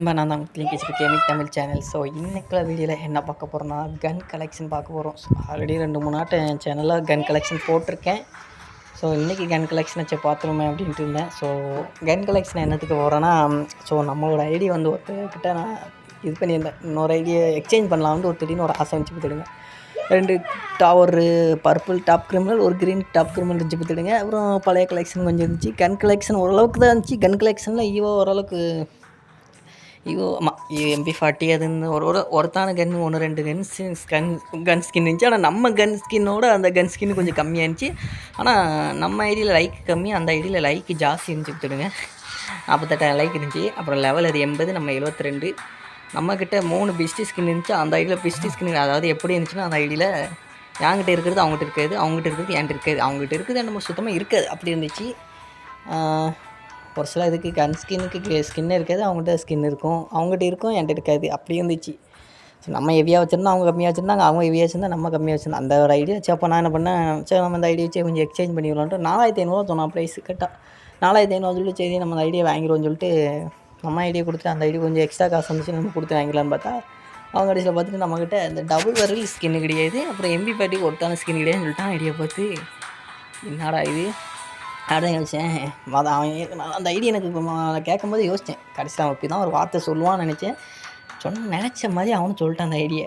நம்ம நான் தான் கிளிங்கிச்சு கேமிக் தமிழ் சேனல் ஸோ இன்றைக்குள்ள வீடியோவில் என்ன பார்க்க போகிறோம்னா கன் கலெக்ஷன் பார்க்க போகிறோம் ஸோ ஆல்ரெடி ரெண்டு மூணு நாட்டு என் சேனலில் கன் கலெக்ஷன் போட்டிருக்கேன். ஸோ இன்றைக்கி கன் கலெக்ஷன் வச்சு பார்த்துருமே அப்படின்ட்டு இருந்தேன். ஸோ கன் கலெக்ஷன் என்னத்துக்கு போகிறேன்னா ஸோ நம்மளோட ஐடி வந்து ஒருத்தர்கிட்ட நான் இது பண்ணியிருந்தேன். இன்னொரு ஐடியை எக்ஸ்சேஞ்ச் பண்ணலாம்னு ஒரு திடீர்னு ஒரு ஆசை வச்சு பார்த்துடுங்க. ரெண்டு டவரு பர்பிள் டாப் கிரிமினல் ஒரு க்ரீன் டாப் கிரிமினல் இருந்துச்சு பார்த்துடுங்க. அப்புறம் பழைய கலெக்ஷன் கொஞ்சம் இருந்துச்சு. கன் கலெக்ஷன் ஓரளவுக்கு தான் இருந்துச்சு. கன் கலெக்ஷனில் ஈவோ ஓரளவுக்கு ஈவோ ஐயோ எம்பி ஃபார்ட்டி அதுன்னு இந்த ஒரு ஒரு ஒருத்தான கன் ஒன்று ரெண்டு கன் கன் கன் ஸ்கின் இருந்துச்சு ஆனால் நம்ம கன் ஸ்கின்னோட அந்த கன் ஸ்கின் கொஞ்சம் கம்மியாக இருந்துச்சு ஆனால் நம்ம ஐடியில் லைக் கம்மி அந்த ஐடியில் லைக் ஜாஸ்தி இருந்துச்சு கொடுத்துடுங்க நாற்பத்தெட்டாயிரம் லைக் இருந்துச்சு அப்புறம் லெவல் அது எண்பது நம்ம எழுபத்தி ரெண்டு நம்மக்கிட்ட மூணு பிஸ்டி ஸ்கின் இருந்துச்சு அந்த ஐடியில் பிஸ்டி ஸ்கின் அதாவது எப்படி இருந்துச்சுன்னா அந்த ஐடியில் என்கிட்ட இருக்கிறது அவங்ககிட்ட இருக்காது அவங்ககிட்ட இருக்கிறது என்கிட்ட இருக்காது அவங்ககிட்ட இருக்கிறது நம்ம சுத்தமாக இருக்காது அப்படி இருந்துச்சு ஒரு சில இதுக்கு கன் ஸ்கின்னுக்கு ஸ்கின் இருக்காது அவங்ககிட்ட ஸ்கின் இருக்கும். அவங்ககிட்ட இருக்கும் என்கிட்ட இருக்காது. அப்படி இருந்துச்சு. ஸோ நம்ம ஹெவியாக வச்சுருந்தா அவங்க கம்மியாக வச்சுருந்தாங்க அவங்க ஹெவியாக வச்சுருந்தா நம்ம கம்மியாக வச்சுருந்தோம். அந்த ஒரு ஐடியா வச்சு அப்போ நான் என்ன பண்ணேன்? சரி நம்ம அந்த ஐடியா வச்சு கொஞ்சம் எக்ஸ்சேஞ்ச் பண்ணிக்கலான்ட்டு நாலாயிரத்தி ஐநூறுவா சொன்னான் ப்ரைஸ் கரெக்டாக நாலாயிரத்தி ஐநூறு சொல்லிட்டு சரி நம்ம அந்த ஐடியா வாங்கிடுவோம்னு சொல்லிட்டு நம்ம ஐடியா கொடுத்து அந்த ஐடியா கொஞ்சம் எக்ஸ்ட்ரா காசு வந்துச்சு நம்ம கொடுத்து வாங்கிக்கலாம்னு பார்த்தா அவங்க கடைசியில் பார்த்துட்டு நம்மக்கிட்ட இந்த டபுள் வரல் ஸ்கின் கிடையாது அப்புறம் எம்பி பாட்டிக்கு ஒருத்தான ஸ்கின் கிடையாதுன்னு சொல்லிட்டு ஐடியா பார்த்து என்னடா இது? அதான் நினச்சேன். அது அவன் நான் அந்த ஐடியா எனக்கு கேட்கும்போது யோசித்தேன் கடைசியில் அவன் இப்படி தான் ஒரு வார்த்தை சொல்லுவான்னு நினச்சேன். சொன்ன நினச்ச மாதிரி அவனும் சொல்லிட்டான் அந்த ஐடியா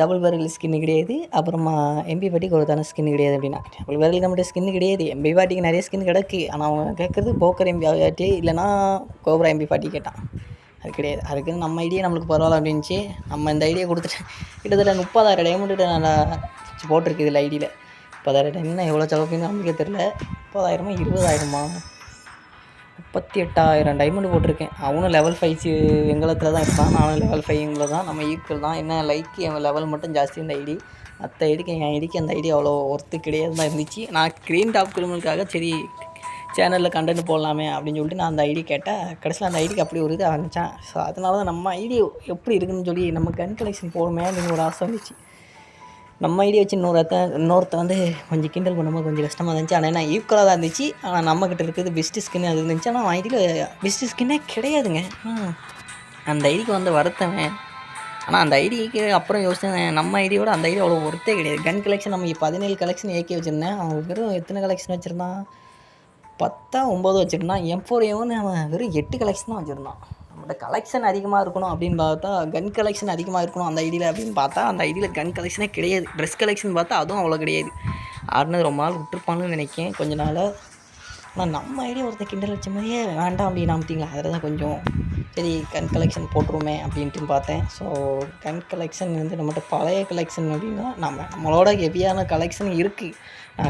டபுள் பேரல் ஸ்கின்னு கிடையாது. அப்புறமா எம்பி பாட்டிக்கு ஒரு தானே ஸ்கின் கிடையாது அப்படின்னா டபுள் பேரலுக்கு மட்டும் ஸ்கின் கிடையாது. எம்பி பாட்டிக்கு நிறைய ஸ்கின் கிடக்கு. ஆனால் அவன் கேட்குறது போக்கர் எம்பி பாட்டி இல்லைனா கோப்ரா எம்பி பாட்டி கேட்டான். அது கிடையாது. அதுக்கு நம்ம ஐடியா நம்மளுக்கு பரவாயில்ல அப்படின்ச்சு நம்ம இந்த ஐடியா கொடுத்துட்டு கிட்டத்தட்ட முப்பதாயிரம் டைமண்ட்டு நான் போட்டிருக்கு இதில் ஐடியில் முப்பதாயிரம் என்ன எவ்வளோ செலவுக்குன்னு நமக்கே தெரில முப்பதாயிரமா இருபதாயிரமா? முப்பத்தி எட்டாயிரம் டைமண்ட் போட்டிருக்கேன். அவனும் லெவல் ஃபைவ் எங்களத்தில் தான் இருப்பான். நானும் லெவல் ஃபைவ்ங்கள தான் நம்ம ஈக்குவல் தான். என்ன லைக்கு என் லெவல் மட்டும் ஜாஸ்தி இந்த ஐடி மற்ற ஐடிக்கு என் ஐடிக்கு அந்த ஐடி அவ்வளோ ஒர்த்து கிடையாது தான் இருந்துச்சு. நான் க்ரீன் டாப் கிரிமினலுக்காக சரி சேனலில் கண்டென்ட் போடலாமே அப்படின்னு சொல்லிட்டு நான் அந்த ஐடி கேட்டேன். கடைசியில் அந்த ஐடிக்கு அப்படி ஒரு இது ஆரம்பித்தேன் ஸோ அதனால தான் நம்ம ஐடி எப்படி இருக்குன்னு சொல்லி நம்ம கன் கலெக்ஷன் போடுமே அப்படின்னு ஒரு ஆசை வந்துச்சு. நம்ம ஐடியா வச்சு இன்னொருத்த இன்னொருத்த வந்து கொஞ்சம் கிண்டல் பண்ணும்போது கொஞ்சம் கஷ்டமாக இருந்துச்சு. ஆனால் என்ன ஈக்குவலாக தான் இருந்துச்சு. ஆனால் நம்மக்கிட்ட இருக்கிறது பெஸ்ட்டு ஸ்கின் அது இருந்துச்சு. ஆனால் ஐடியில் பெஸ்ட்டு ஸ்கின்னே கிடையாதுங்க. அந்த ஐடிக்கு வந்து வருத்தவன் ஆனால் அந்த ஐடிக்கு அப்புறம் யோசிச்சேன் நம்ம ஐடியோட அந்த ஐடியா அவ்வளோ ஒருத்தே கிடையாது. கன் கலெக்ஷன் நம்ம பதினேழு கலெக்ஷன் ஏகே வச்சுருந்தேன். அவன் வெறும் எத்தனை கலெக்ஷன் வச்சுருந்தான்? பத்தா ஒம்பது வச்சுருந்தான். எம் ஃபோர் ஏவன் அவன் வெறும் எட்டு கலெக்ஷன் தான் வச்சுருந்தான். நம்மகிட்ட கலெக்ஷன் அதிகமாக இருக்கணும் அப்படின்னு பார்த்தா கன் கலெக்ஷன் அதிகமாக இருக்கணும் அந்த ஐடியில் அப்படின்னு பார்த்தா அந்த ஐடியில் கன் கலெக்ஷனே கிடையாது. ட்ரெஸ் கலெக்ஷன் பார்த்தா அதுவும் அவ்வளோ கிடையாது. ஆடினது ரொம்ப நாள் விட்டுருப்பான்னு நினைக்கிறேன். கொஞ்ச நாள். ஆனால் நம்ம ஐடியா ஒருத்த கிண்டல் வச்ச மாதிரியே வேண்டாம் அப்படின்னு பார்த்தீங்களா அதில் தான் கொஞ்சம் சரி கன் கலெக்ஷன் போட்டுருமே அப்படின்ட்டு பார்த்தேன். ஸோ கன் கலெக்ஷன் வந்து நம்மகிட்ட பழைய கலெக்ஷன் அப்படின்னா நம்ம நம்மளோட ஹெவியான கலெக்ஷன் இருக்குது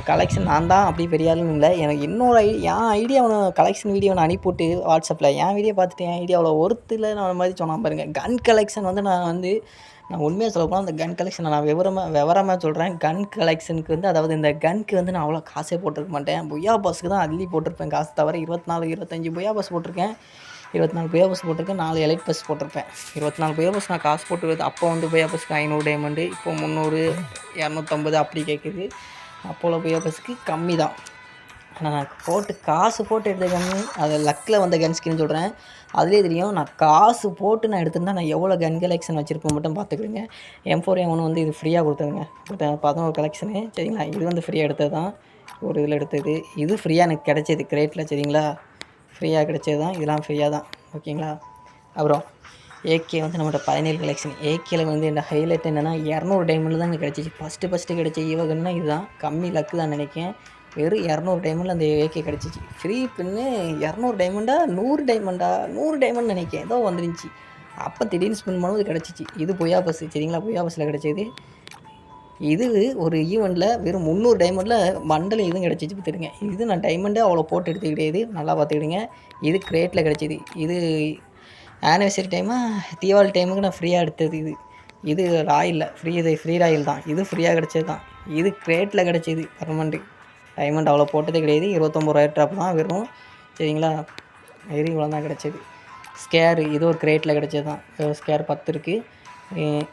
கலெக்ஷன் நான் தான் அப்படி பெரிய ஆளுன்னு இல்லை. எனக்கு இன்னொரு ஐ என் ஐடியா கலெக்ஷன் வீடியோ நான் அனுப்பிவிட்டு வாட்ஸ்அப்பில் என் வீடியோ பார்த்துட்டு என் ஐடியா அவ்வளோ ஒருத்தில் நான் மாதிரி சொன்னால் பாருங்கள் கன் கலெக்ஷன் வந்து நான் வந்து நான் உண்மையாக சொல்ல போனால் அந்த கன் கலெக்ஷனை நான் விவரமாக விவரமாக சொல்கிறேன் கன் கலெக்ஷனுக்கு வந்து அதாவது இந்த கன்க்கு வந்து நான் அவ்வளோ காசே போட்டிருக்க மாட்டேன். புயா பாஸுக்கு தான் அள்ளி போட்டிருப்பேன் காசு தவிர இருபத்தி நாலு இருபத்தஞ்சி புயா பாஸ் போட்டிருக்கேன். இருபத்தி நாலு புயா பஸ் போட்டிருக்கேன் நாலு எலைட் பஸ் போட்டிருப்பேன். இருபத்தி நாலு புயா பஸ் நான் காசு போட்டு அப்போ வந்து புயா பஸ்க்கு ஐநூறு டைமண்டு இப்போ முந்நூறு இரநூத்தம்பது அப்படி கேட்குது அப்போலோ புயா கம்மி தான் ஆனால் நான் போட்டு காசு போட்டு எடுத்த கன்று அது லக்கில் வந்த கன் ஸ்கின் சொல்கிறேன் அதுலேயே தெரியும் நான் காசு போட்டு நான் எடுத்திருந்தா நான் எவ்வளோ கன் கலெக்ஷன் வச்சுருப்பேன் மட்டும் பார்த்துக்கிடுங்க. எம் ஃபோர் எம் ஒன் வந்து இது ஃப்ரீயாக கொடுத்ததுங்க. பட் பதினோரு கலெக்ஷனு சரிங்களா? இது வந்து ஃப்ரீயாக எடுத்தது தான் ஒரு இதில் எடுத்தது. இது ஃப்ரீயாக எனக்கு கிடைச்சது. கிரேட்டில் சரிங்களா? ஃப்ரீயாக கிடைச்சது தான் இதெல்லாம் ஃப்ரீயாக தான். ஓகேங்களா? அப்புறம் ஏகே வந்து நம்மளோட பதினேழு கலெக்ஷன் ஏகேல வந்து என்ன ஹைலைட் என்னென்னா இரநூறு டைமண்டில் தான் இங்கே கிடச்சிச்சு. ஃபஸ்ட்டு ஃபஸ்ட்டு கிடைச்ச ஈவகன்னா இதுதான். கம்மி லக்கு தான் நினைக்கிறேன். வெறும் இரநூறு டைமண்டில் அந்த ஏகே கிடச்சிச்சு. ஃப்ரீ பின்னு இரநூறு டைமண்டா நூறு டைமண்டா நூறு டைமண்ட் நினைக்கேன் ஏதோ வந்துருந்துச்சு. அப்போ திடீர்னு ஸ்பின் பண்ணும்போது கிடச்சிச்சு. இது பொய்யா பஸ் சரிங்களா? பொய்யா பஸ்ஸில் கிடச்சது. இது ஒரு ஈவெண்ட்டில் வெறும் முந்நூறு டைமண்டில் மண்டல் இதுவும் கிடச்சிச்சு பார்த்துடுங்க. இது நான் டைமண்டே அவ்வளோ போட்டு எடுத்து கிடையாது நல்லா பார்த்துக்கிடுங்க. இது கிரேட்டில் கிடச்சிது. இது ஆனிவர்சரி டைமாக தீபாவளி டைமுக்கு நான் ஃப்ரீயாக எடுத்தது இது. இது ராயில் ஃப்ரீ இது ஃப்ரீ ராயில் தான். இது ஃப்ரீயாக கிடச்சது தான். இது கிரேட்டில் கிடச்சிது பர்மனெண்ட்டு டைமண்ட் அவ்வளோ போட்டதே கிடையாது. இருபத்தொம்பது ரூபாய் ட்ராப் தான் வெறும். சரிங்களா? வெறும் இவ்வளோ தான் கிடச்சிது. ஸ்கேரு இது ஒரு கிரேட்டில் கிடச்சது தான். ஸ்கேர் பத்து இருக்குது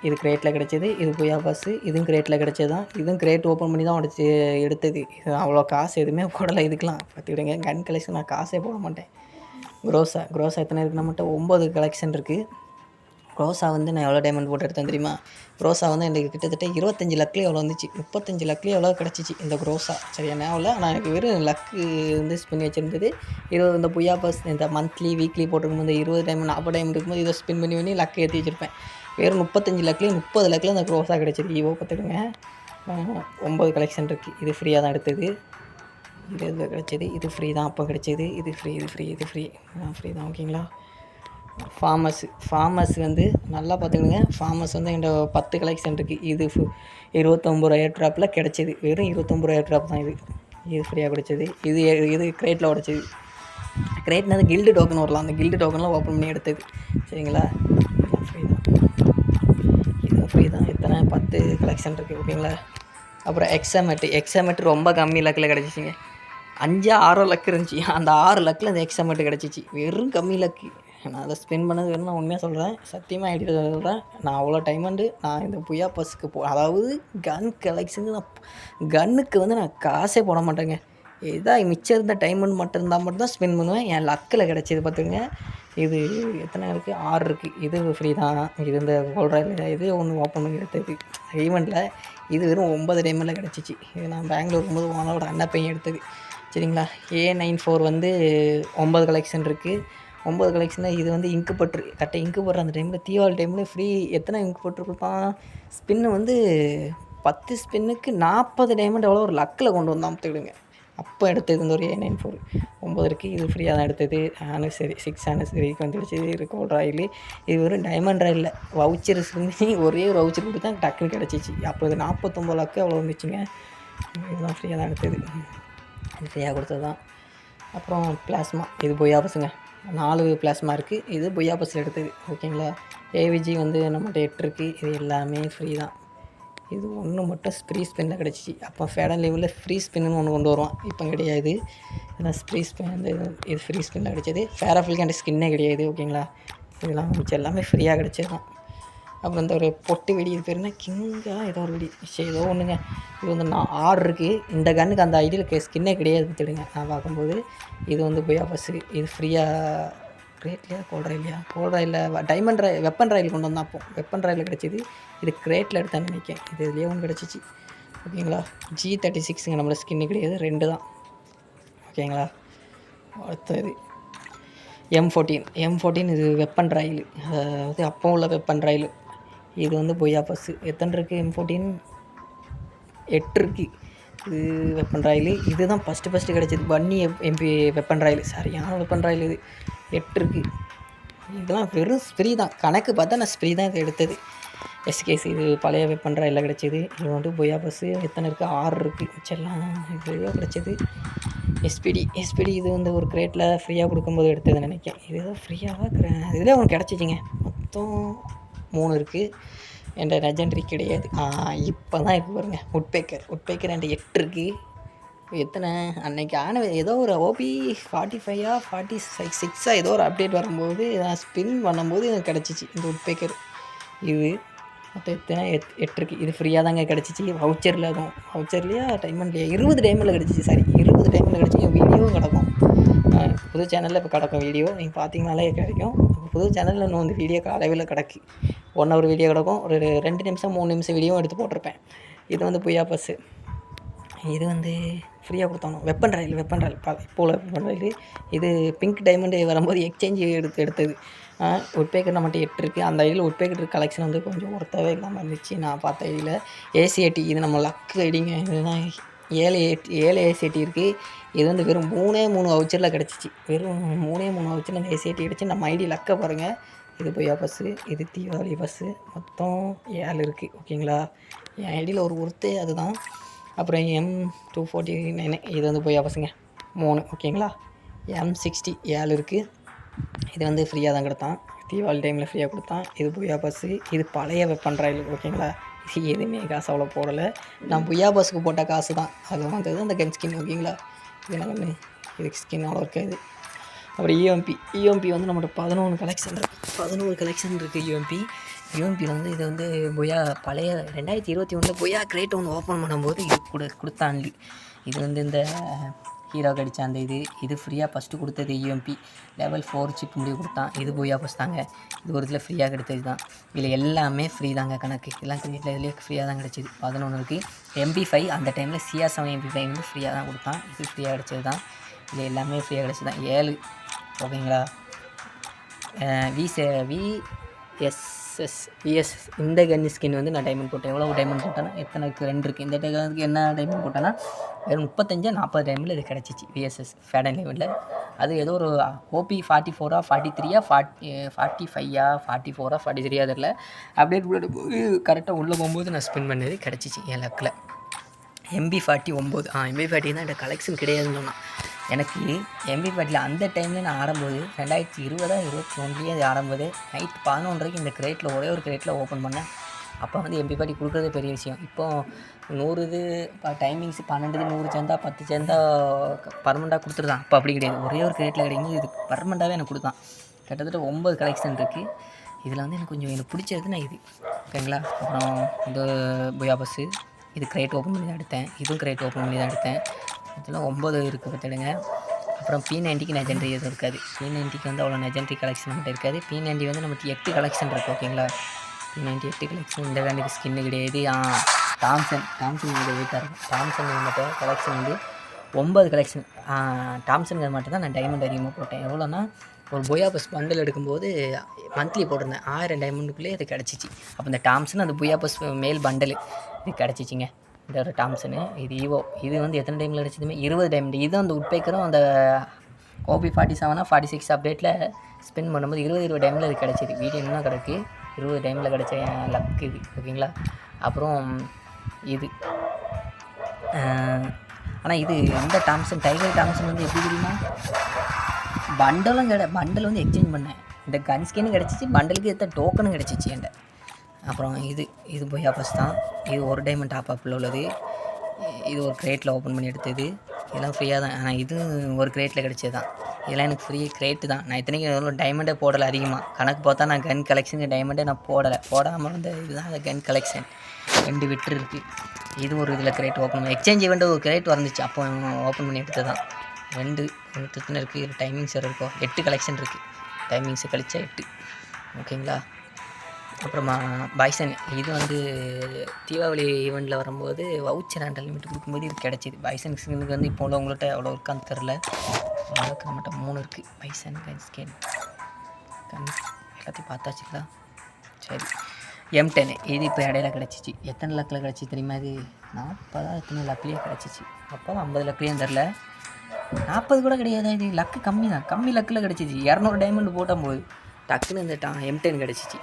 இது கிரேட்டில் கிடச்சிது. இது புயா பஸ்ஸு இதுவும் கிரேட்டில் கிடச்சது தான். இதுவும் கிரேட் ஓப்பன் பண்ணி தான் உடச்சி எடுத்தது. இது அவ்வளோ காசு எதுவுமே போடலை இதுக்கெலாம் பார்த்துக்கிடுங்க. கன் கலெக்ஷன் நான் காசே போட மாட்டேன். க்ரோஸா குரோஸா எத்தனை இருக்குது நம்மகிட்ட ஒம்பது கலெக்ஷன் இருக்குது ரோஸா வந்து நான் எவ்வளோ டைமண்ட் போட்டு எடுத்தேன் தெரியுமா? ரோஸா வந்து எனக்கு கிட்டத்தட்ட இருபத்தஞ்சி லக்லேயே எவ்வளோ வந்துச்சு. முப்பத்தஞ்சு லக்லேயே எவ்வளோ கிடச்சிச்சு இந்த க்ரோஸா சரியா ஞாபகம் நான் எனக்கு வெறும் லக்கு வந்து ஸ்பின் வச்சுருந்தது. இருபது இந்த புயா பஸ் இந்த மந்த்லி வீக்லி போட்டிருக்கும்போது இருபது டைம் நாற்பது டைம் இருக்கும்போது இதை ஸ்பின் பண்ணி பண்ணி லக்கு ஏற்றி வச்சுருப்பேன். வெறும் முப்பத்தஞ்சு லக்லேயும் முப்பது லக்கில் அந்த க்ரோஸா கிடச்சிருக்கு ஈவோ பார்த்துடுங்க ஒம்பது கலெக்ஷன் இருக்குது இது ஃப்ரீயாக தான் எடுத்தது. இது இது கிடச்சிது இது ஃப்ரீ தான். அப்போ கிடச்சிது இது ஃப்ரீ இது ஃப்ரீ இது ஃப்ரீ ஃப்ரீ தான். ஓகேங்களா ஃபார்மஸ் ஃபார்மஸ் வந்து நல்லா பார்த்துக்கணுங்க. ஃபார்மஸ் வந்து என்கிட்ட பத்து கலெக்ஷன் இருக்குது இது ஃபு- இருபத்தொம்பது ரூபா ஏர் ட்ராப்பில் கிடச்சிது. வெறும் இருபத்தொம்பது ரூபா ஏர் ட்ராப் தான் இது. இது ஃப்ரீயாக கிடச்சிது. இது இது கிரேட்டில் உடச்சிது. கிரேட்னா அந்த கில்டு டோக்கன் வரலாம். அந்த கில்டு டோக்கன்லாம் ஓப்பன் பண்ணி எடுத்தது. சரிங்களா? ஃப்ரீ தான். இது ஃப்ரீ தான். இத்தனை பத்து கலெக்ஷன் இருக்குது ஓகேங்களா அப்புறம் எக்ஸாமெட்டு எக்ஸாமெட்டு ரொம்ப கம்மி லக்கில் கிடச்சிச்சிங்க. அஞ்சு ஆறோ லக்கு இருந்துச்சு. அந்த ஆறு லக்கில் அந்த எக்ஸாமெட் கிடச்சிச்சு. வெறும் கம்மி லக்கு நான் அதை ஸ்பெண்ட் பண்ணது வேணும் நான் உண்மையாக சொல்கிறேன் சத்தியமாக ஐடியா சொல்கிறேன் நான் அவ்வளோ டைம் வந்து நான் இந்த புயா பஸ்ஸுக்கு போ அதாவது கன் கலெக்ஷன் நான் கன்னுக்கு வந்து நான் காசே போட மாட்டேங்க. இதாக மிச்சம் இருந்த டைமண்ட் மட்டும் இருந்தால் மட்டும் தான் ஸ்பெண்ட் பண்ணுவேன். என் லக்கில் கிடச்சிது பார்த்துங்க இது எத்தனை இருக்குது ஆறு இருக்குது இது ஃப்ரீ தான். இது இந்த கோல்ட்ராயில் இது ஒன்று ஓப்பன் பண்ணி எடுத்தது. ஈவெண்ட்டில் இது வெறும் ஒம்பது டைமில் கிடச்சிச்சு. இது நான் பெங்களூர் போகும்போது ஓனரோட அண்ணன் பையன் எடுத்தது. சரிங்களா? ஏ நைன் ஃபோர் வந்து ஒம்பது கலெக்ஷன் இருக்குது ஒம்பது கலெக்ஷனில் இது வந்து இங்கு பட்டு கரெக்டாக இங்கு போடுற அந்த டைமில் தீபாவளி டைமில் ஃப்ரீ எத்தனை இங்கு பற்று கொடுப்பான் ஸ்பின்னு வந்து பத்து ஸ்பின்னுக்கு நாற்பது டைமண்ட் எவ்வளோ ஒரு லக்கில் கொண்டு வந்தான் பார்த்துக்கிடுங்க. அப்போ எடுத்தது இந்த ஒரு ஏ நைன் ஃபோர் ஒம்பது இருக்குது இது ஃப்ரீயாக தான் எடுத்தது. ஆனிவர்சரி சிக்ஸ் ஆனிவர்சரிக்கு வந்துடுச்சு. இது கோல்ட் ராயில் இது வெறும் டைமண்ட் ராயில் வவுச்சர்ஸ் இருந்து ஒரே ஒரு வவுச்சர் கொடுத்து தான் டக்குன்னு கிடச்சிச்சு. அப்போ இது நாற்பத்தொம்பது லக்கு அவ்வளோ வந்துச்சுங்க. இதுதான் ஃப்ரீயாக தான் எடுத்தது. ஃப்ரீயாக கொடுத்தது தான். அப்புறம் பிளாஸ்மா இது பொய்யா பஸ்ஸுங்க நாலு பிளாஸ்மா இருக்குது இது பொய்யா எடுத்தது. ஓகேங்களா ஏவிஜி வந்து நம்மகிட்ட எட்டு இருக்குது இது எல்லாமே ஃப்ரீ தான். இது ஒன்று மட்டும் ஃப்ரீ ஸ்பின்னில் கிடச்சிச்சு. அப்போ ஃபேடன் லீவில் ஃப்ரீ ஸ்பின்னு ஒன்று கொண்டு வருவான். இப்போ கிடையாது. இதெல்லாம் ஃப்ரீ ஸ்பின் வந்து இது ஃப்ரீ ஸ்பின்னில் கிடச்சது. ஃபேர் ஆஃபில்காண்ட ஸ்கின்னே கிடையாது. ஓகேங்களா இதெல்லாம் மிச்சம் எல்லாமே ஃப்ரீயாக கிடச்சது தான் அப்புறம் இந்த ஒரு பொட்டு வெடி இது பேர் என்ன? கிங்கா ஏதோ ஒரு வெடி. சரி ஏதோ ஒன்றுங்க இது வந்து நான் ஆறு இருக்குது இந்த கன்னுக்கு அந்த ஐடியில் ஸ்கின்னே கிடையாது பார்த்துடுங்க. நான் பார்க்கும்போது இது வந்து போய் பஸ்ஸு இது ஃப்ரீயாக கிரேட்லையா கோல்ட் ரயிலையா கோல்ட் ரயிலில் டைமண்ட் ரயில் வெப்பன் ரயில் கொண்டு வந்தால் அப்போ. வெப்பன் ரயில் கிடச்சிது இது கிரேட்டில் எடுத்தான்னு நினைக்கேன் இது இதுலேயே ஒன்று கிடச்சிச்சு. ஓகேங்களா? ஜி தேர்ட்டி சிக்ஸுங்க நம்மளோட ஸ்கின்னு கிடையாது. ரெண்டு தான். ஓகேங்களா? அடுத்தது எம் ஃபோர்டீன் எம் ஃபோர்டீன் இது வெப்பன் ரயில் அதாவது அப்போ உள்ள வெப்பன் ரயில் இது வந்து பொய்யா பஸ்ஸு எத்தனை இருக்குது எம் ஃபோர்டீன் எட்டு இருக்குது இது வெப்பன் ராயில். இதுதான் ஃபஸ்ட்டு ஃபஸ்ட்டு கிடச்சிது. பன்னி எம்பி வெப்பன் ராயில். சரியான வெப்பன் ராயில் இது. எட்டு இருக்குது இதெல்லாம் வெறும் ஸ்ப்ரீ தான். கணக்கு பார்த்தா நான் ஸ்ப்ரீ தான் இதை எடுத்தது. எஸ்கேசி இது பழைய வெப்பன் ராயில் கிடச்சிது. இது வந்து பொய்யா பஸ்ஸு எத்தனை இருக்குது ஆறு இருக்குது மிச்சம்லாம் இதுவே கிடச்சிது. எஸ்பிடி எஸ்பிடி இது வந்து ஒரு கிரேட்டில் ஃப்ரீயாக கொடுக்கும்போது எடுத்ததுன்னு நினைக்கிறேன். இது ஃப்ரீயாக ஃப்ரீயாக இதில் ஒன்று கிடச்சிச்சிங்க. மொத்தம் மூணு இருக்குது என்கிட்ட லெஜெண்டரி கிடையாது. இப்போ தான் இப்போ பாருங்க. உட்பேக்கர் உட்பேக்கர் என்கிட்ட எட்டு இருக்குது எத்தனை? அன்னைக்கு ஆன ஏதோ ஒரு ஓபி ஃபார்ட்டி ஃபைவா ஃபார்ட்டி சிக்ஸ் சிக்ஸாக ஏதோ ஒரு அப்டேட் வரும்போது நான் ஸ்பின் பண்ணும்போது எனக்கு கிடச்சிச்சு இந்த உட்பேக்கர் இது மொத்தம் எத்தனை? எட் எட்டு இருக்குது இது ஃப்ரீயாக தாங்க கிடச்சிச்சு. வவுச்சரில் அதுவும். வவுச்சர்லையா டைமண்ட்லையா இருபது டைமில் கிடச்சிச்சு. சாரி இருபது டைமில் கிடச்சிச்சு. வீடியோவும் கிடக்கும். புது சேனலில் இப்போ கிடக்கும் வீடியோ நீங்கள் பார்த்தீங்கனாலே கிடைக்கும். புது சேனலில் இன்னும் வந்து வீடியோ அளவில் கிடக்கு. ஒன் ஹவர் வீடியோ கிடக்கும். ஒரு ரெண்டு நிமிஷம் மூணு நிமிஷம் வீடியோ எடுத்து போட்டிருப்பேன். இது வந்து புயா பஸ்ஸு. இது வந்து ஃப்ரீயாக கொடுத்தாங்க வெப்பன் ரயில் வெப்பன் ரயில் ப இப்போ உள்ள வெப்பன் ரயில் இது பிங்க் டைமண்டு வரும்போது எக்ஸ்சேஞ்ச் எடுத்து எடுத்தது. உட்பேக்கர் நம்மகிட்ட எட்டு இருக்குது அந்த ஐடியில் உட்பேக்கர் கலெக்ஷன் வந்து கொஞ்சம் ஒருத்தவே இல்லாமல் இருந்துச்சு. நான் பார்த்த ஐடியில் ஏசிஐடி இது நம்ம லக்கு ஐடிங்க இதுதான் ஏழு ஏட் ஏழு ஏசிஐடி இருக்குது இது வந்து வெறும் மூணே மூணு வவுச்சரில் கிடச்சிச்சு. வெறும் மூணே மூணு வவுச்சரில் அந்த ஏசிஐடி கிடச்சி நம்ம ஐடி லக்க பாருங்கள் இது பொய்யா பஸ்ஸு இது தீபாவளி பஸ்ஸு மொத்தம் ஏழு இருக்குது ஓகேங்களா? என் ஐடியில் ஒரு ஒருத்தே அதுதான். அப்புறம் எம் டூ ஃபார்ட்டி நைனு இது வந்து பொய்யா பஸ்ஸுங்க மூணு ஓகேங்களா? எம் சிக்ஸ்டி ஏழு இருக்குது இது வந்து ஃப்ரீயாக தான் கொடுத்தான். தீபாவளி டைமில் ஃப்ரீயாக கொடுத்தான். இது பொய்யா பஸ்ஸு இது பழைய வெப்பன் ராயில் ஓகேங்களா? எதுவுமே காசு அவ்வளோ போடலை. நான் புய்யா பஸ்ஸுக்கு போட்ட காசு தான். அது வந்தது அந்த கன் ஸ்கின் ஓகேங்களா? இது என்ன இதுக்கு ஸ்கின் அவ்வளோ இருக்காது அப்புறம் இஎம்பி இஎம்பி வந்து நம்மகிட்ட பதினொன்று கலெக்ஷன் இருக்குது பதினோரு கலெக்ஷன் இருக்குது இஎம்பி யூஎம்பி வந்து இது வந்து பொய்யா பழைய ரெண்டாயிரத்தி இருபத்தி ஒன்றில் பொய்யா கிரேட் ஒன்று ஓப்பன் பண்ணும்போது இது கொடு கொடுத்தாண்டு இது வந்து இந்த ஹீரோ அடித்த அந்த இது இது ஃப்ரீயாக ஃபஸ்ட்டு கொடுத்தது யூஎம்பி லெவல் ஃபோர் சிப் முடிவு கொடுத்தான். இது போய் பஸ் தாங்க இது ஒரு இதில் ஃப்ரீயாக கிடைத்தது தான். இதில் எல்லாமே ஃப்ரீ தாங்க கணக்கு. எல்லாம் கிரெடிட்டில் இதுலேயே ஃப்ரீயாக தான் கிடச்சிது. பதினொன்று இருக்குது எம்பி ஃபைவ் அந்த டைமில் சிஆர் செவன் எம்பி ஃபைவ் வந்து ஃப்ரீயாக தான் கொடுத்தான். இது ஃப்ரீயாக கிடச்சது தான். இது எல்லாமே ஃப்ரீயாக கிடச்சது தான். ஏழு. ஓகேங்களா வி வி எஸ்எஸ் எஸ் இந்த கன்னி ஸ்கின் வந்து நான் டைமண்ட் போட்டேன். எவ்வளோ டைமண்ட் போட்டேன்னா எத்தனைக்கு ரெண்டு இருக்குது இந்த டைமுக்கு என்ன டைமண்ட் போட்டேன்னா வெறும் முப்பத்தஞ்சு நாற்பது டைமில் இது கிடச்சிச்சு. விஎஸ்எஸ் ஃபேடன் லெவலில் அது ஏதோ ஒரு ஓபி ஃபார்ட்டி ஃபோரா ஃபார்ட்டி த்ரீயா ஃபார்ட்டி ஃபார்ட்டி ஃபையா ஃபார்ட்டி ஃபோரா ஃபார்ட்டி த்ரீயா தெரில அப்டேட் போது கரெக்டாக உள்ளே போகும்போது நான் ஸ்பின் பண்ணது கிடச்சிச்சு என் லக்கில் எம்பி ஃபார்ட்டி ஒம்பது ஆ எம்பி ஃபார்ட்டி தான் இந்த கலெக்ஷன் கிடையாதுன்னு சொன்னான். எனக்கு எம்பி ஃபார்ட்டியில் அந்த டைமில் நான் ஆடும்போது ரெண்டாயிரத்தி இருபதா இருபத்தி ஒன்றுலேயே அது ஆடும்போது நைட் பதினொன்றரைக்கு இந்த கிரேட்டில் ஒரே ஒரு கிரேட்டில் ஓப்பன் பண்ணேன். அப்போ வந்து எம்பி ஃபார்ட்டி கொடுக்குறதே பெரிய விஷயம். இப்போ நூறு இது இப்போ டைமிங்ஸ் பன்னெண்டு இது நூறு சேர்ந்தா பத்து சேர்ந்தா பர்மனெண்ட்டாக கொடுத்துருதான். அப்போ அப்படி கிடையாது. ஒரே ஒரு கிரேட்டில் கிடைக்கும் இது பர்மனெண்ட்டாகவே எனக்கு கொடுத்தான். கிட்டத்தட்ட ஒம்பது கலெக்ஷன் இருக்குது இதில் வந்து எனக்கு கொஞ்சம் எனக்கு பிடிச்சது நான் இது. ஓகேங்களா? அப்புறம் இந்த புயா பஸ்ஸு இது கிரேட் ஓப்பன் பண்ணி தான் எடுத்தேன். இதுவும் கிரேட் ஓப்பன் பண்ணி தான் எடுத்தேன். இதெல்லாம் ஒம்பது இருக்குது பார்த்துடுங்க. அப்புறம் பி நைன்ட்டிக்கு நெஜெண்ட்ரி எதுவும் இருக்காது. பி நைன்டிக்கு வந்து அவ்வளோ நெஜெண்ட்ரி கலெக்ஷன் மட்டும் இருக்காது. பி நைன்டி வந்து நமக்கு எட்டு கலெக்ஷன் இருக்குது ஓகேங்களா பி நைன்டி எட்டு கலெக்ஷன் இந்த வேண்டிய ஸ்கின்னு கிடையாது. ஆ டாம்சன் டாம்சன் கொஞ்சம் வெயிட்டாக இருக்கும் டாம்சன் மட்டும் கலெக்ஷன் வந்து ஒம்பது கலெக்ஷன் டாம்சன் மட்டும் தான் நான் டைமண்ட் அதிகமாக போட்டேன். எவ்வளோன்னா ஒரு புயா பஸ் பண்டில் எடுக்கும்போது மந்த்லி போட்டிருந்தேன். ஆயிரம் டைமண்டுக்குள்ளேயே அது கிடச்சிச்சு. அப்போ இந்த டாம்சன் அந்த புயா பஸ் மேல் பண்டலு இது கிடச்சிச்சிங்க. இந்த ஒரு டாம்சனு இது ஈவோ. இது வந்து எத்தனை டைமில் கிடச்சதுமே? இருபது டைம் இது அந்த உட்பேக்கரும் அந்த ஓபி ஃபார்ட்டி செவனாக ஃபார்ட்டி சிக்ஸ் அப்டேட்டில் ஸ்பெண்ட் பண்ணும்போது இருபது இருபது டைமில் இது கிடச்சிது. வீடியோ இன்னும் கிடக்கு? இருபது டைமில் கிடச்ச என் லக் இது. ஓகேங்களா? அப்புறம் இது. ஆனால் இது இந்த டாம்சன் டைகர் டாம்சன் வந்து எப்படி தெரியுமா? பண்டலும் கிட பண்டல் வந்து எக்ஸ்சேஞ்ச் பண்ணேன். இந்த கன் ஸ்கின்னு கிடச்சிச்சு பண்டலுக்கு எத்தனை டோக்கனும் கிடச்சிச்சு என்கிட்ட. அப்புறம் இது இது போய் ஆஃபர்ஸ் தான். இது ஒரு டைமண்ட் டாப் அப்பில் உள்ளது. இது ஒரு கிரேட்டில் ஓப்பன் பண்ணி எடுத்தது. இதெல்லாம் ஃப்ரீயாக தான். ஆனால் இது ஒரு கிரேட்டில் கிடச்சது தான் இதெல்லாம் எனக்கு ஃப்ரீ கிரேட்டு தான். நான் இத்தனைக்கும் எவ்வளோ டைமண்டே போடலை அதிகமாக கணக்கு பார்த்தா நான் கன் கலெக்ஷனுக்கு டைமண்டே நான் போடலை. போடாமல் வந்து இதுதான் அந்த கன் கலெக்ஷன் ரெண்டு விட்டு இருக்குது இது ஒரு இதில் கிரேட் ஓப்பன் பண்ணி எக்ஸ்சேஞ்ச் ஈவெண்ட் ஒரு கிரேட் வந்துச்சு. அப்போ ஓப்பன் பண்ணி எடுத்தது தான் ரெண்டு ஒன்று இருக்குது இது டைமிங்ஸ் வேறு இருக்கும் எட்டு கலெக்ஷன் இருக்குது டைமிங்ஸை கழிச்சா எட்டு. ஓகேங்களா அப்புறமா பைசன் இது வந்து தீபாவளி ஈவெண்ட்டில் வரும்போது வவுச்சர் அண்ட் லிமிட் கொடுக்கும்போது இது கிடச்சிது. பைசன் ஸ்கின்னுக்கு வந்து இப்போ உள்ளவங்கள்ட்ட அவ்வளோ இருக்கான்னு தெரில அளவுக்கு நம்மகிட்ட மூணு இருக்குது பைசன் கன் ஸ்கின் கன் எல்லாத்தையும் பார்த்தாச்சுங்களா சரி. எம் டென் இது இப்போ இடையில கிடச்சிச்சு. எத்தனை லக்கில் கிடச்சி தெரியுமா இது? நாற்பதா எத்தனை லக்லேயே கிடச்சிச்சு. அப்போ ஐம்பது லக்லேயும் தெரில நாற்பது கூட கிடையாது இது? லக்கு கம்மி தான் கம்மி லக்கில் கிடச்சிச்சு. இரநூறு டைமண்ட் போட்டும் போது டக்குன்னு இந்த டா எம் டென் கிடச்சிச்சு.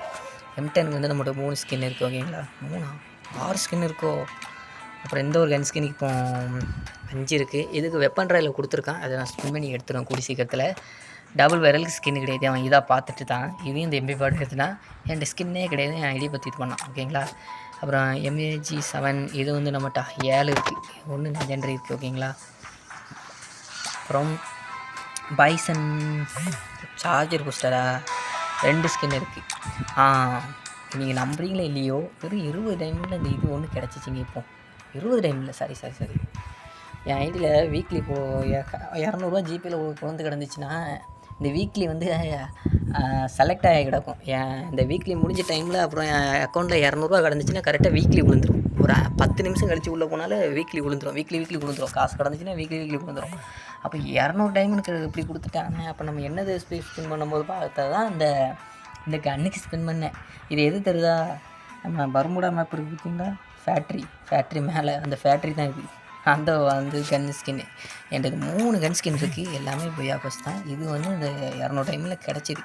எம் வந்து நம்மகிட்ட மூணு ஸ்கின் இருக்குது ஓகேங்களா மூணா? ஆறு ஸ்கின் இருக்கோ? அப்புறம் எந்த ஒரு கன் ஸ்கின்னுக்கு இப்போ அஞ்சு இருக்குது இதுக்கு வெப்பன் ட்ரைவில் கொடுத்துருக்கான். அதை நான் ஸ்பின் பண்ணி எடுத்துருவேன் கூடி சீக்கிரத்தில். டபுள் வெரலுக்கு ஸ்கின் கிடையாது. அவன் இதாக பார்த்துட்டு தான். இதையும் இந்த எம்பி பாடு எடுத்துனா என் ஸ்கின்னே கிடையாது. என் ஐடி பற்றி இது பண்ணான் ஓகேங்களா அப்புறம் எம்ஏஜி செவன் இது வந்து நம்மகிட்ட ஏழு இருக்குது ஒன்று லெஜெண்டரி இருக்குது ஓகேங்களா அப்புறம் பைசன் சார்ஜர் பூஸ்டரா ரெண்டு ஸ்கின் இருக்குது நீங்கள் நம்புறீங்களா இல்லையோ? வெறும் இருபது டைமில் இந்த இது ஒன்று கிடச்சிச்சிங்க இப்போ. இருபது டைமில் சாரி சாரி சாரி என் ஐடியில் வீக்லி இப்போது இரநூறுவா ஜிபேயில் குழந்து கிடந்துச்சுன்னா இந்த வீக்லி வந்து செலக்ட் ஆகி கிடக்கும். ஏன் இந்த வீக்லி முடிஞ்ச டைமில் அப்புறம் என் அக்கௌண்ட்டில் இரநூறுவா கிடந்துச்சுன்னா கரெக்டாக வீக்லி விழுந்துடும் ஒரு பத்து நிமிஷம் கழிச்சு உள்ளே போனாலும் வீக்லி விழுந்துரும். வீக்லி வீக்லி விழுந்துடும் காசு கிடந்துச்சுன்னா வீக்லி வீக்லி விழுந்துடும் அப்போ இரநூறு டைமுக்கு இப்படி கொடுத்துட்டாங்க. அப்போ நம்ம என்னது ஸ்பெண்ட் பண்ணும்போது பார்த்தா தான் இந்த இந்த கன்னுக்கு ஸ்பெண்ட் பண்ணேன். இது எது தெரியுதா? நம்ம பர்முடா மேப் இருக்குது பார்த்தீங்களா? ஃபேக்ட்ரி ஃபேக்ட்ரி மேலே. அந்த ஃபேக்ட்ரி தான் இருக்குது அந்த வந்து கன் ஸ்கின்னு என்கிட்ட மூணு கன் ஸ்கின் இருக்குது எல்லாமே பொய்யாபஸ் தான். இது வந்து இந்த இரநூறு டைமில் கிடச்சிது.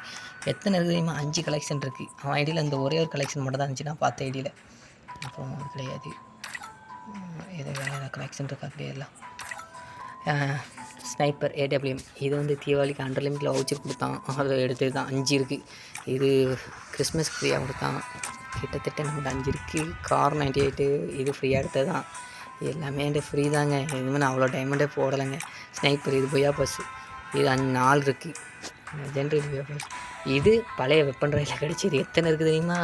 எத்தனை இருக்குது தெரியுமா? அஞ்சு கலெக்ஷன் இருக்குது அவன் ஐடியில் இந்த ஒரே ஒரு கலெக்ஷன் மட்டும் தான் இருந்துச்சு. நான் பார்த்த ஐடியில் அப்புறம் அது கிடையாது. எது வேறு கலெக்ஷன் இருக்கா? கிடையாதுலாம் ஸ்னைப்பர் ஏடபிள்யூஎம் இது வந்து தீபாவளிக்கு அண்டர் லிமிட்டில் வவுச்சர் கொடுத்தான். அது எடுத்தது தான். அஞ்சு இருக்குது இது கிறிஸ்மஸ் ஃப்ரீயாக கொடுத்தான். கிட்டத்தட்ட நம்மகிட்ட அஞ்சு இருக்குது கார் நைன்டி எயிட்டு இது ஃப்ரீயாக எடுத்தது தான். எல்லாமே என்கிட்ட ஃப்ரீ தாங்க. எதுவுமே நான் அவ்வளோ டைமண்டே போடலைங்க. ஸ்னைப்பர் இது பொய்யா பஸ் இது அஞ்சு நாலு இருக்குது ஜென்ரல் பொய்யா பஸ் இது பழைய வெப்பன் ரயிலில் கிடச்சிது எத்தனை இருக்குது தெரியுமா?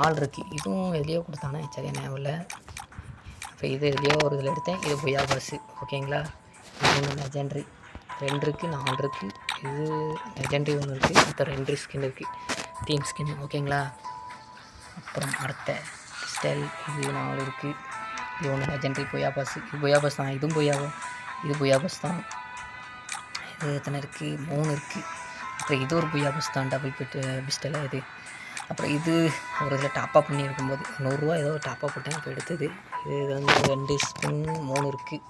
ஆள் இருக்குது இதுவும் எதுலேயோ கொடுத்தானே? சரியா ஞாபகம் இல்லை. இப்போ இது எதுலேயோ ஒரு இதில் எடுத்தேன். இது பொய்யா பஸ்ஸு ஓகேங்களா இது லெஜெண்ட்ரி ரெண்டு இருக்குது நாலு இருக்குது இது லெஜெண்ட்ரி ஒன்று இருக்குது மற்ற ரெண்டு ஸ்கின் இருக்குது டீம் ஸ்கின் ஓகேங்களா அப்புறம் அடுத்த. ஸ்டைல் இது நாலு இருக்குது இது ஒன்று லெஜெண்ட்ரி பொய்யா பஸ் இது பொய்யா பஸ் தான் இதுவும் பொய்யா இது பொய்யா பஸ் தான் இது எத்தனை இருக்குது மூணு இருக்குது அப்புறம் இது ஒரு பொய்யா பஸ் தான் டபுள் பெட் பிஸ்டல் இது. அப்புறம் இது ஒரு இதில் டாப்அப் பண்ணி இருக்கும்போது நூறுரூவா ஏதோ டாப்அப் போட்டேன் இப்போ எடுத்தது. இது வந்து ரெண்டு ஸ்பின் மூணு இருக்குது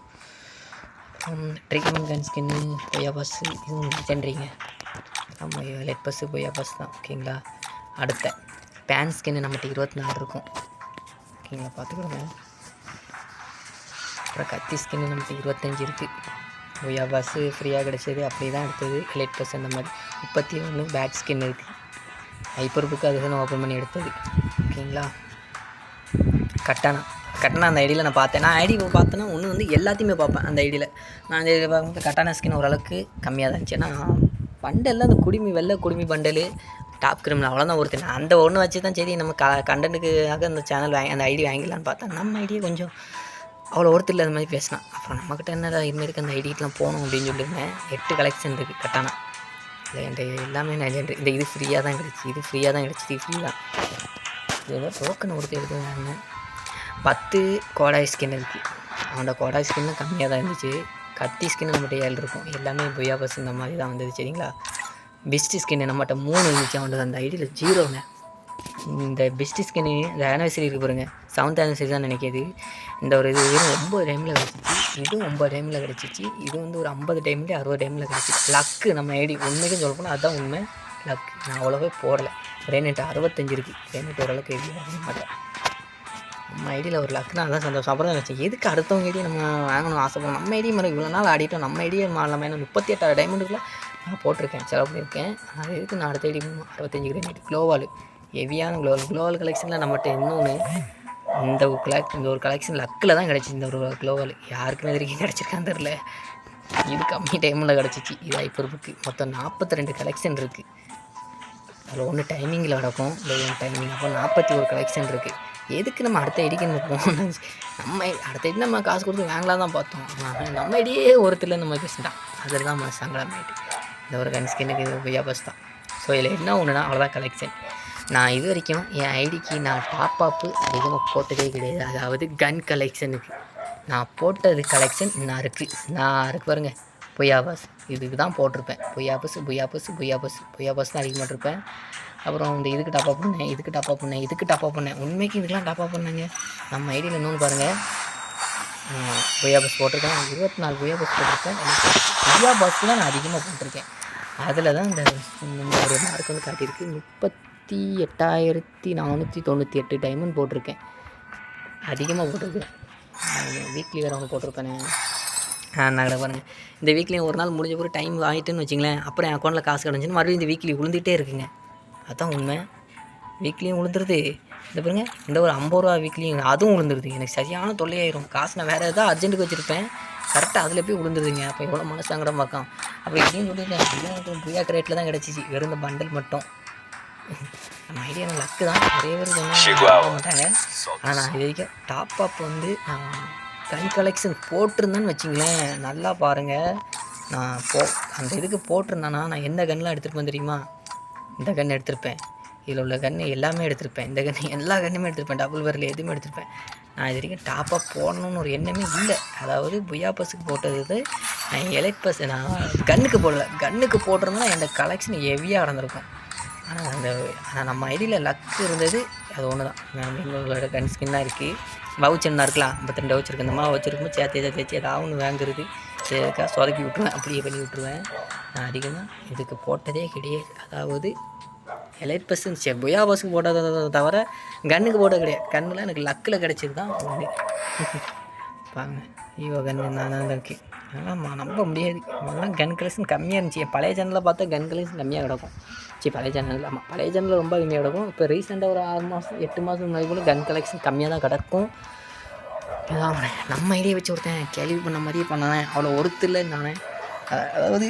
ட்ரீட்மெண்ட் கன் ஸ்கின்னு பொய்யா பஸ் இது லெஜெண்ட்ரிங்க ஆமாம் லெட் பஸ்ஸு பொய்யா பஸ் தான் ஓகேங்களா அடுத்த. பேன் ஸ்கின்னு நம்மகிட்ட இருபத்தி நாலு இருக்கும். ஓகேங்களா பார்த்துக்கிறோங்க அப்புறம் கத்தி ஸ்கின்னு நமக்கு இருபத்தஞ்சி இருக்குது ஒய்யா பஸ்ஸு ஃப்ரீயாக கிடச்சது. அப்படி தான் எடுத்தது லைட் பஸ் அந்த மாதிரி. முப்பத்தி ஒன்று பேட் ஸ்கின் இருக்குது ஹைப்பர் புக்கு அது நான் ஓப்பன் பண்ணி எடுத்தது. ஓகேங்களா? கட்டானா கட்டணா அந்த ஐடியில் நான் பார்த்தேன். நான் ஐடி பார்த்தேன்னா ஒன்று வந்து எல்லாத்தையுமே பார்ப்பேன் அந்த ஐடியில். நான் அந்த ஐடியில் பார்க்கும்போது கட்டான ஸ்கின் ஓரளவுக்கு கம்மியாக தான் இருந்துச்சு. ஏன்னா பண்டலில் அந்த குடுமி வெள்ளை குடுமி பண்டல் டாப் கிரிமினல் அவ்வளோதான் ஒருத்தர் நான் அந்த ஒன்று வச்சு தான் சரி நம்ம க கண்டென்ட்டுக்காக அந்த சேனல் வாங்கி அந்த ஐடி வாங்கிக்கலான்னு பார்த்தேன் நம்ம ஐடியை கொஞ்சம் அவ்வளோ ஒருத்தர் இல்லாத மாதிரி பேசினான் அப்புறம் நம்மக்கிட்ட என்னடா இருக்க அந்த ஐடிக்கெலாம் போகணும் அப்படின்னு சொல்லியிருந்தேன். எட்டு கலெக்ஷன் இருக்குது கட்டானா இல்லை என்கிட்ட எல்லாமே நான் இந்த இது ஃப்ரீயாக தான் கிடச்சி இது ஃப்ரீயாக தான் கிடச்சி இது ஃப்ரீ தான். இது டோக்கன் ஒருத்தர் எடுத்துருந்தாங்க பத்து கோடாய் ஸ்கின் இருக்குது அவனோட கோடாய் ஸ்கின்லாம் கம்மியாக தான் இருந்துச்சு. கத்தி ஸ்கின் நம்மகிட்ட ஏழு இருக்கும். எல்லாமே பொய்யா பஸ் இந்த மாதிரி தான் வந்தது சரிங்களா? பெஸ்ட்டு ஸ்கின் நம்மகிட்ட மூணு இருந்துச்சு. அவனோட அந்த ஐடியில் ஜீரோங்க இந்த பெஸ்ட் ஸ்கின்னு இந்த ஆனிவர்சரி இருக்குது பாருங்கள் செவன்த் ஆனிவர்சரி தான் நினைக்கிது. இந்த ஒரு இது வெறும் ஒம்பது டைமில் கிடச்சிச்சு. இதுவும் ஒம்பது டைமில் கிடச்சிச்சு. இது வந்து ஒரு ஐம்பது டைம்லேயே அறுபது டைமில் கிடச்சிச்சு. லக்கு நம்ம ஐடி உண்மைக்கும் சொல்ல போனால் அதுதான் உண்மை. லக் நான் அவ்வளோவே போடலை. ரேனெட்டு அறுபத்தஞ்சு இருக்குது ரேனெட் ஓரளவுக்கு ஐடி மாட்டேன். நம்ம ஐடியில் ஒரு லக்குனா அதான் சந்தோஷம். அப்புறம் தான் நினச்சேன் எதுக்கு அடுத்தவங்க ஐடியை நம்ம வாங்கணும் ஆசைப்படும் நம்ம ஐடியை மாதிரி இவ்வளோ நாள் ஆடிட்டோம் நம்ம ஐடியை நம்ம என்ன முப்பத்தி எட்டாயிரம் டைமண்டுக்குள்ளே நான் போட்டிருக்கேன். செலவு பண்ணியிருக்கேன் அது எதுக்கு நான் அடுத்த ஐடி அறுபத்தஞ்சு கிரேனேட் க்ளோவால் ஹெவியான க்ளோவல் க்ளோவல் கலெக்ஷனில் நம்மகிட்ட இன்னொன்று இந்த ஒரு இந்த ஒரு கலெக்ஷன் லக்கில் தான் கிடச்சி இந்த ஒரு க்ளோவல் யாருக்குமே வரைக்கும் கிடச்சிருக்கான்னு தெரில இது கம்மி டைமில் கிடச்சிச்சு. இது ஐப்பர் மொத்தம் நாற்பத்தி ரெண்டு கலெக்ஷன் இருக்குது அதில் ஒன்று டைமிங்கில் நடக்கும் இல்லை ஒன்று டைமிங் அப்போ நாற்பத்தி ஒரு கலெக்ஷன் இருக்குது எதுக்கு நம்ம அடுத்த ஐடிக்கு நம்ம போகணும்? நம்ம அடுத்த ஐடி நம்ம காசு கொடுத்து வாங்கலாம் தான் பார்த்தோம். நம்ம ஐடியே ஒருத்தர் நம்ம பேசிட்டான் அதில் தான் மனசு சங்கடம் ஆகிட்டு இந்த ஒரு கன்ஸ்கின்னுக்கு பஸ் தான். ஸோ இதில் என்ன ஒன்றுனா அவ்வளோதான் கலெக்ஷன் நான் இது வரைக்கும் என் ஐடிக்கு நான் டாப் அப்பு அதிகமாக போட்டதே கிடையாது. அதாவது கன் கலெக்ஷனுக்கு நான் போட்டது கலெக்ஷன் நான் இருக்குது நான் இருக்கு பாருங்க பொய்யா பஸ் இதுக்கு தான் போட்டிருப்பேன். பொய்யா பஸ் பொய்யா பஸ் பொய்யா பஸ் பொய்யா பஸ் தான் அதிகமாக இருப்பேன் அப்புறம் இந்த இதுக்கு டாப்அப் பண்ணேன் இதுக்கு டாப்அப் பண்ணேன் இதுக்கு டாப்அப் பண்ணேன். உண்மைக்கு இதுக்கெலாம் டாப்அப் பண்ணாங்க. நம்ம ஐடியில் இன்னொன்று பாருங்கள் பொய்யா பஸ் போட்டிருக்கேன். இருபத்தி நாலு பொய்யா பஸ் போட்டிருக்கேன். பொய்யா பஸ் தான் நான் அதிகமாக போட்டிருக்கேன். அதில் தான் இந்த இந்த ஒரு மார்க் வந்து காட்டியிருக்கு. முப்பத்தி எட்டாயிரத்தி நானூற்றி தொண்ணூற்றி எட்டு டைமண்ட் போட்டிருக்கேன். அதிகமாக போட்டிருக்கேன். வீக்லி வேறு ஒன்று போட்டிருப்பேனே. ஆ நான் பாருங்கள் இந்த வீக்லி ஒரு நாள் முடிஞ்ச பிறகு டைம் ஆகிட்டுன்னு வச்சிங்களேன். அப்புறம் என் அக்கௌண்ட்டில் காசு கிடஞ்சின்னு மறுபடியும் இந்த வீக்லி உளுந்துகிட்டே இருக்குங்க. அதுதான் உண்மை. வீக்லியும் விழுந்துருது இந்த பாருங்க இந்த ஒரு ஐம்பது ரூபா வீக்லியும் அதுவும் விழுந்துருது எனக்கு சரியான தொல்லையாயிரும். காசு நான் வேறு எதாவது அர்ஜென்ட்டுக்கு வச்சுருப்பேன். கரெக்டாக அதில் போய் விழுந்துருதுங்க அப்போ எவ்வளோ மனசாங்கடம் பார்க்கலாம் அப்போ இதையும் சொல்லிட்டேன். இதுவும் ஃப்ரீயாக ரேட்டில் தான் கிடச்சிச்சு. வெறும் இந்த பண்டல் மட்டும். நம்ம ஐடியா லக்கு தான். நிறைய பேர் சொன்னாங்க மாட்டாங்க ஆனால் நான் இது வரைக்கும் டாப் அப் வந்து நான் கன் கலெக்ஷன் போட்டிருந்தேன்னு வச்சிங்களேன். நல்லா பாருங்கள் நான் போ அந்த இதுக்கு போட்டிருந்தேன்னா நான் எந்த கன்லாம் எடுத்துருப்பேன் தெரியுமா? இந்த கன் எடுத்திருப்பேன். இதில் உள்ள கன்று எல்லாமே எடுத்திருப்பேன். இந்த கன்று எல்லா கன்னுமே எடுத்திருப்பேன். டபுள் வரல எதுவுமே எடுத்திருப்பேன். நான் இது வரைக்கும் டாப்பாக போடணும்னு ஒரு எண்ணமே இல்லை. அதாவது புயா பஸ்ஸுக்கு போட்டது நான் எலைட் பஸ் நான் கன்னுக்கு போடல. கன்னுக்கு போட்டிருந்தா என் கலெக்ஷன் ஹெவியாக நடந்திருக்கும். ஆனால் அந்த ஆனால் நம்ம ஐடியில் லக்கு இருந்தது அது ஒன்று தான் நான் எங்களோட கன் ஸ்கின் தான் இருக்குது வவுச்சர் தான் இருக்கலாம். ஐம்பத்திரெண்டு வவுச்சர் இருக்கு. இந்த மாதிரி வச்சுருக்கும்போது சேர்த்து ஏதாவது வச்சு ஏதாவது ஒன்று வாங்குறது. சரிக்கா சொதக்கி விட்ருவேன் அப்படியே பண்ணி விட்ருவேன் நான் அதிகமாக இதுக்கு போட்டதே கிடையாது. அதாவது எலைட் பஸ் இருந்துச்சு புயா பஸ்ஸுக்கு போட்டதை தவிர கண்ணுக்கு போட்டது கிடையாது. கண்ணுலாம் எனக்கு லக்கில் கிடச்சது தான் ஒன்று பாருங்க. ஈவோ கன்று நான் தான் இருக்குது அதெல்லாம் நம்ப முடியாது. அதெல்லாம் கன் கலெக்ஷன் கம்மியாக இருந்துச்சு. பழைய சேனலில் பார்த்தா கன் கலெக்ஷன் கம்மியாக கிடக்கும். சரி பழைய சேனல் ஆமாம் பழைய சேனலில் ரொம்ப கம்மியாக கிடக்கும். இப்போ ரீசெண்டாக ஒரு ஆறு மாதம் எட்டு மாதம் முன்னாடி கூட கன் கலெக்ஷன் கம்மியாக தான் கிடக்கும். இதான் நம்ம ஐடியா வச்சு ஒருத்தன் கேள்வி பண்ண மாதிரியே பண்ணானே. அவ்வளோ ஒருத்தர் நானே. அதாவது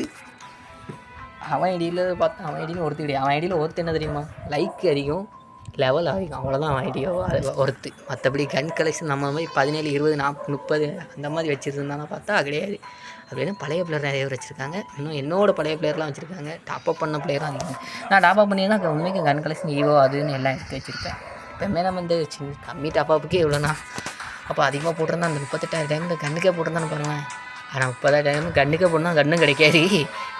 அவன் ஐடியில் பார்த்தா அவன் ஐடியில் ஒருத்தர் கிடையாது. அவன் ஐடியில் ஒருத்தர் என்ன தெரியுமா? லைக் அதிகம். லெவல் அதிகம். அவ்வளோதான் ஐடியோ அது ஒருத்து. மற்றபடி கன் கலெக்ஷன் நம்ம மாதிரி பதினேழு இருபது நாற்பது முப்பது அந்த மாதிரி வச்சுருந்தானா பார்த்தா கிடையாது. அப்படின்னு பழைய பிளேயர் நிறைய பேர் வச்சுருக்காங்க. இன்னும் என்னோட பழைய பிளேயர்லாம் வச்சுருக்காங்க. டாப் அப் பண்ண பிளேயரும் அதிகம். நான் டாப் அப் பண்ணியிருந்தா உண்மைக்கு கன் கலெக்ஷன் ஈவோ அதுன்னு எல்லாம் எடுத்து வச்சுருப்பேன். எப்போவுமே நம்ம இந்த கம்மி டாப் அப்புக்கே இவ்வளோண்ணா அப்போ அதிகமாக போட்டிருந்தா அந்த முப்பத்தெட்டாயிரம் டைமில் கண்ணுக்கே போட்டிருந்தானு பாருங்களேன். ஆனால் முப்பதாயிரம் டைம் கண்ணுக்கே போனால் கண்ணும் கிடைக்காது.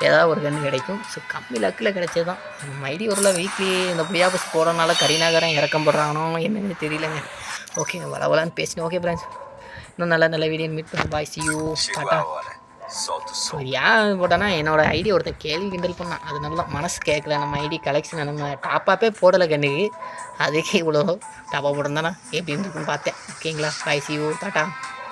ஏதாவது ஒரு கன்று கிடைக்கும். ஸோ கம்மி லக்கில் கிடைச்சது தான் நம்ம ஒரு வீக்லி இந்த புயா பஸ் போகிறனால கரிநாகரம் இறக்கம் போடுறானோ என்னன்னு தெரியலங்க. ஓகே வளவலான்னு பேசினேன் ஓகே பிரான்ஸ் இன்னும் நல்ல நல்ல வீடியோ மீட் பண்ண பாய் சி யூ டாட்டா ஸோ ஏன் போட்டேன்னா என்னோடய ஐடி ஒருத்த கேள்வி கிண்டல் பண்ணான். அது நல்லா மனசு கேட்கல. நம்ம ஐடி கலெக்ஷன் நம்ம டாப்பாப்பே போடலை கண்ணுக்கு. அதுக்கே இவ்வளோ டாப்பாக போட்டிருந்தானா? எப்படி இருந்துருக்குன்னு பார்த்தேன். ஓகேங்களா பாய் சி யூ டாட்டா